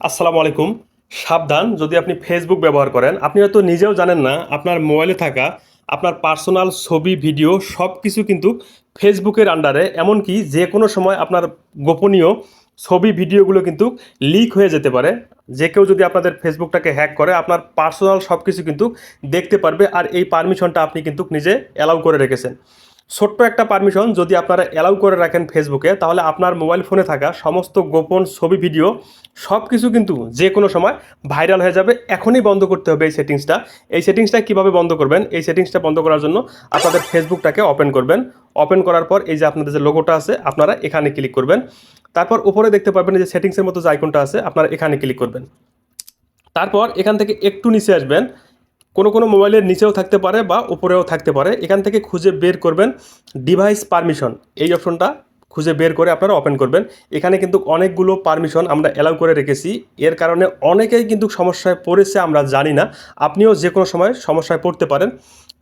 আসসালামু আলাইকুম। সাবধান, যদি আপনি ফেসবুক ব্যবহার করেন, আপনি হয়তো নিজেও জানেন না, আপনার মোবাইলে থাকা আপনার পার্সোনাল ছবি, ভিডিও সব কিছু কিন্তু ফেসবুকের আন্ডারে এমনকি যে কোনো সময় আপনার গোপনীয় ছবি, ভিডিওগুলো কিন্তু লিক হয়ে যেতে পারে। যে কেউ যদি আপনাদের ফেসবুকটাকে হ্যাক করে, আপনার পার্সোনাল সব কিছু কিন্তু দেখতে পারবে, আর এই পারমিশনটা আপনি কিন্তু নিজে অ্যালাউ করে রেখেছেন। ছোট্ট একটা পারমিশন যদি আপনারা অ্যালাউ করে রাখেন ফেসবুকে তাহলে আপনার মোবাইল ফোনে থাকা সমস্ত গোপন ছবি ভিডিও সব কিছু কিন্তু যে কোনো সময় ভাইরাল হয়ে যাবে। এখনই বন্ধ করতে হবে এই সেটিংসটা এই সেটিংসটা কীভাবে বন্ধ করবেন? এই সেটিংসটা বন্ধ করার জন্য আপনাদের ফেসবুকটাকে ওপেন করবেন। ওপেন করার পর এই যে আপনাদের যে লোগোটা আছে, আপনারা এখানে ক্লিক করবেন। তারপর উপরে দেখতে পারবেন যে সেটিংসের মতো যে আইকনটা আছে, আপনারা এখানে ক্লিক করবেন। তারপর এখান থেকে একটু নিচে আসবেন। কোনো কোনো মোবাইলের নিচেও থাকতে পারে বা উপরেও থাকতে পারে। এখান থেকে খুঁজে বের করবেন ডিভাইস পারমিশন এই অপশনটা খুঁজে বের করে আপনারা ওপেন করবেন। এখানে কিন্তু অনেকগুলো পারমিশন আমরা অ্যালাউ করে রেখেছি। এর কারণে অনেকেই কিন্তু সমস্যায় পড়েছে আমরা জানি না। আপনিও যে কোনো সময় সমস্যায় পড়তে পারেন।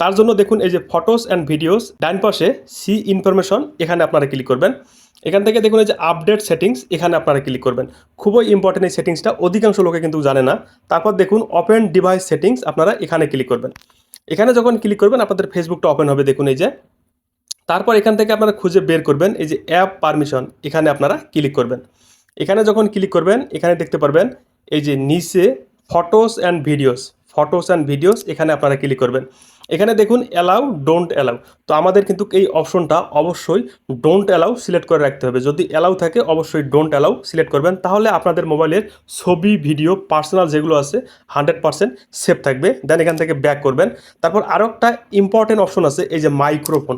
তার জন্য দেখুন এই যে ফটোস অ্যান্ড ভিডিওস ডাইন পাশে সি ইনফরমেশন এখানে আপনারা ক্লিক করবেন। এখান থেকে দেখুন এই যে আপডেট সেটিংস এখানে আপনারা ক্লিক করবেন। খুবই ইম্পর্টেন্ট এই সেটিংসটা অধিকাংশ লোকে কিন্তু জানে না। তারপর দেখুন ওপেন ডিভাইস সেটিংস আপনারা এখানে ক্লিক করবেন। এখানে যখন ক্লিক করবেন, আপনাদের ফেসবুকটা ওপেন হবে। দেখুন এই যে তারপর এখান থেকে আপনারা খুঁজে বের করবেন, এই যে অ্যাপ পারমিশন, এখানে আপনারা ক্লিক করবেন। এখানে যখন ক্লিক করবেন, এখানে দেখতে পারবেন, এই যে নিচে photos and videos, photos and videos, এখানে আপনারা ক্লিক করবেন। এখানে দেখুন, অ্যালাউ, ডোন্ট অ্যালাউ। তো আমাদের কিন্তু এই অপশনটা অবশ্যই ডোন্ট অ্যালাউ সিলেক্ট করে রাখতে হবে। যদি অ্যালাউ থাকে, অবশ্যই ডোন্ট অ্যালাউ সিলেক্ট করবেন। তাহলে আপনাদের মোবাইলের ছবি, ভিডিও, পার্সোনাল যেগুলো আছে, হান্ড্রেড পার্সেন্ট সেফ থাকবে। দেন এখান থেকে ব্যাক করবেন। তারপর আরও একটা ইম্পর্টেন্ট অপশন আছে, এই যে মাইক্রোফোন।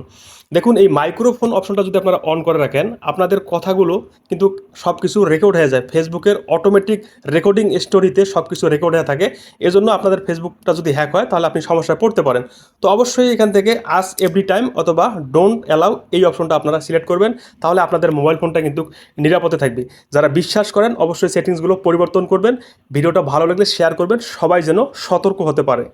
দেখুন, এই মাইক্রোফোন অপশনটা যদি আপনারা অন করে রাখেন, আপনাদের কথাগুলো কিন্তু সব কিছু রেকর্ড হয়ে যায়। ফেসবুকের অটোমেটিক রেকর্ডিং স্টোরিতে সব কিছু রেকর্ড হয়ে থাকে। এজন্য আপনাদের ফেসবুকটা যদি হ্যাক হয়, তাহলে আপনি সমস্যায় পড়তে পারেন। তো অবশ্যই এখান থেকে আস এভরি টাইম অথবা ডোন্ট অ্যালাউ এই অপশনটা আপনারা সিলেক্ট করবেন। তাহলে আপনাদের মোবাইল ফোনটা কিন্তু নিরাপদে থাকবে। যারা বিশ্বাস করেন, অবশ্যই সেটিংসগুলো পরিবর্তন করবেন। ভিডিওটা ভালো লাগলে শেয়ার করবেন। সবাই যেন সতর্ক হতে পারে।